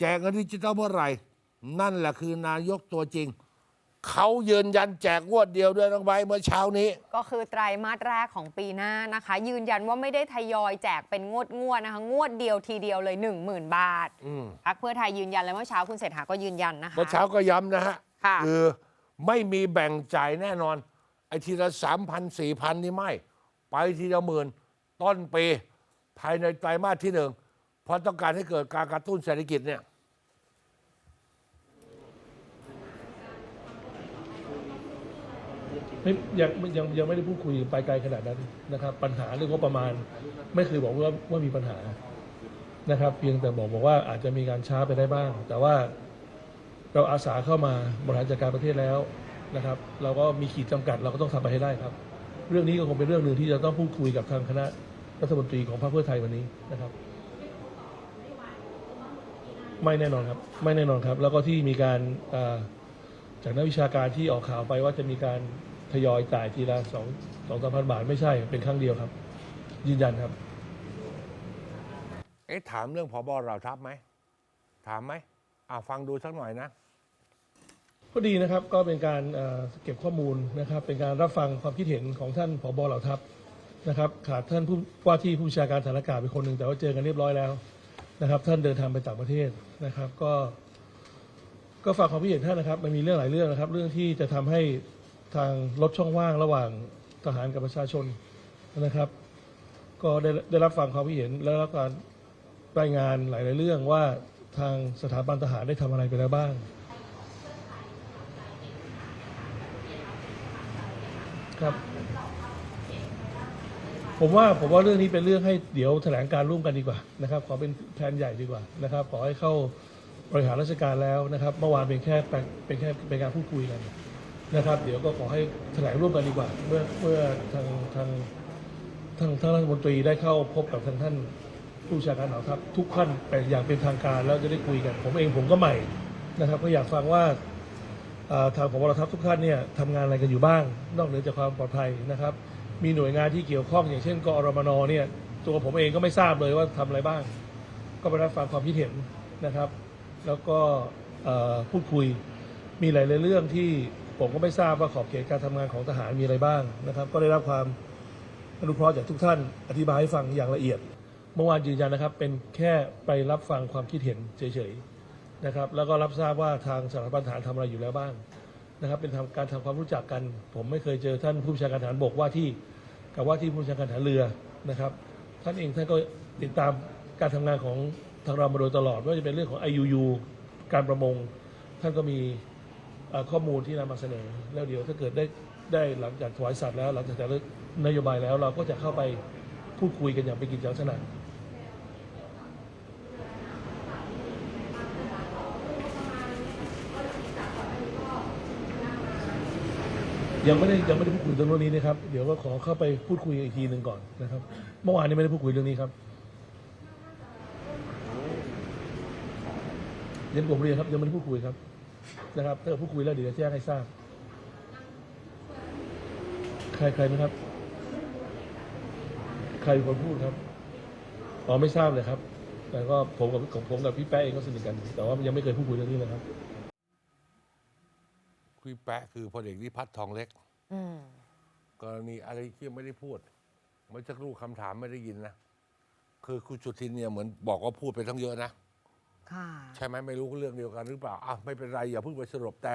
แจกเงินดิจิตอลเมื่อไหร่ นั่นแหละคือนายกตัวจริง เขายืนยันแจกงวดเดียวด้วยน้องใบร์ทเมื่อเช้านี้ ก็คือไตรมาสแรกของปีหน้านะคะ ยืนยันว่าไม่ได้ทยอยแจกเป็นงวดงวดๆนะคะ งวดเดียวทีเดียวเลย 10,000 บาทอืม พักเพื่อไทยยืนยันแล้วเมื่อเช้าคุณเศรษฐาก็ยืนยันนะคะ เมื่อเช้าก็ย้ำนะฮะค่ะอไม่มีแบ่งจ่ายแน่นอน ไอ้ทีละสามพันสี่พันนี่ไม่ ไปทีละหมื่นต้นปี ภายในไตรมาสที่หนึ่งเพราะต้องการให้เกิดการกระตุ้นเศรษฐกิจเนี่ย ไม่ยังยังยังไม่ได้พูดคุยไปไกลขนาดนั้นนะครับ ปัญหาเรื่องงบประมาณ ไม่เคยบอกว่าว่ามีปัญหานะครับ เพียงแต่บอกบอกว่าอาจจะมีการช้าไปได้บ้าง แต่ว่าเราอาสาเข้ามาบริหารจัดการประเทศแล้วนะครับ เราก็มีขีดจำกัดเราก็ต้องทำไปให้ได้ครับ เรื่องนี้ก็คงเป็นเรื่องหนึ่งที่จะต้องพูดคุยกับทางคณะรัฐมนตรีของพรรคเพื่อไทยวันนี้นะครับ ไม่แน่นอนครับ ไม่แน่นอนครับ แล้วก็ที่มีการจากนักวิชาการที่ออกข่าวไปว่าจะมีการ ทยอยจ่ายทีละสองสองสามพันบาทไม่ใช่เป็นครั้งเดียวครับ ยืนยันครับ เอ๊ะถามเรื่องพอบอเราทัพไหม ถามไหมอ่าฟังดูสักหน่อยนะ ก็ดีนะครับก็เป็นการเอ่อเก็บข้อมูลนะครับ เป็นการรับฟังความคิดเห็นของท่านผบเหล่าทัพนะครับ ขาดท่านผู้ว่าที่ผู้บัญชาการฐานอากาศเป็นคนหนึ่งแต่ว่าเจอกันเรียบร้อยแล้วนะครับ ท่านเดินทางไปต่างประเทศนะครับ ก็ ก็ฝากความคิดเห็นท่านนะครับ มันมีเรื่องหลายเรื่องนะครับ เรื่องที่จะทำให้ ทางลดช่องว่างระหว่างทหารกับประชาชนนะครับ ก็ได้ได้รับฟังความคิดเห็นและรับการรายงานหลาย ๆ เรื่องว่าทางสถาบันทหารได้ทำอะไรไปแล้วบ้างครับผมว่าผมว่าเรื่องนี้เป็นเรื่องให้เดี๋ยวแถลงการร่วมกันดีกว่านะครับขอเป็นแผนใหญ่ดีกว่านะครับขอให้เข้าบริหารราชการแล้วนะครับ เมื่อวานเป็นแค่เป็นแค่เป็นการพูดคุยกัน นะครับ เดี๋ยวก็ขอให้แถลงร่วมกันดีกว่า เมื่อเมื่อทางทางทางทางรัฐมนตรีได้เข้าพบกับทางท่านผู้ชาการเหล่าทัพทุกขั้นไปอย่างเป็นทางการแล้วจะได้คุยกัน ผมเองผมก็ใหม่นะครับ ก็อยากฟังว่าทางผบทัพทุกท่านเนี่ยทำงานอะไรกันอยู่บ้าง นอกเหนือจากความปลอดภัยนะครับ มีหน่วยงานที่เกี่ยวข้องอย่างเช่นกอรมนเนี่ยตัวผมเองก็ไม่ทราบเลยว่าทำอะไรบ้าง ก็ไปรับฟังความคิดเห็นนะครับ แล้วก็พูดคุยมีหลายๆเรื่องที่ ผมก็ไม่ทราบว่าขอบเขตการทำงานของทหารมีอะไรบ้างนะครับ ก็ได้รับความอนุเคราะห์จากทุกท่านอธิบายให้ฟังอย่างละเอียด เมื่อวานยืนยันนะครับ เป็นแค่ไปรับฟังความคิดเห็นเฉยๆนะครับ แล้วก็รับทราบว่าทางสถาบันฐานทำอะไรอยู่แล้วบ้างนะครับ เป็นทำการทำความรู้จักกัน ผมไม่เคยเจอท่านผู้บัญชาการฐานบกว่าที่กับว่าที่ผู้บัญชาการฐานเรือนะครับ ท่านเองท่านก็ติดตามการทำงานของทางเรามาโดยตลอดไม่ว่าจะเป็นเรื่องของ IUU การประมง ท่านก็มี ข้อมูลที่นำมาเสนอ แล้วเดี๋ยวถ้าเกิดได้ได้หลังจากถวายสัตว์แล้วหลังจากแต่ละนโยบายแล้ว เราก็จะเข้าไปพูดคุยกันอย่างเป็นกิจลักษณะยังไม่ได้ยังไม่ได้พูดคุยเรื่องนี้นะครับ เดี๋ยวก็ขอเข้าไปพูดคุยอีกทีหนึ่งก่อนนะครับ เมื่อวานนี้ไม่ได้พูดคุยเรื่องนี้ครับยังผมเรียนครับยังไม่ได้พูดคุยครับ นะครับถ้าเกิดพูดคุยแล้วเดี๋ยวจะแจ้งให้ทราบ ใครใครนะครับ ใครเป็นคนพูดครับอ๋อไม่ทราบเลยครับ แต่ก็ผมกับผมผมกับพี่แป๊ะเองก็สนิทกัน แต่ว่ายังไม่เคยพูดคุยเรื่องนี้เลยครับ คุยแปะคือพลเอกนิพัฒน์ทองเล็ก อืม กรณีอะไรที่ไม่ได้พูดเมื่อสักครู่คำถามไม่ได้ยินนะ คือคุณสุทินเนี่ยเหมือนบอกว่าพูดไปทั้งเยอะนะค่ะ ใช่ไหมไม่รู้เรื่องเดียวกันหรือเปล่าอะไม่เป็นไรอย่าเพิ่งไปสรุปแต่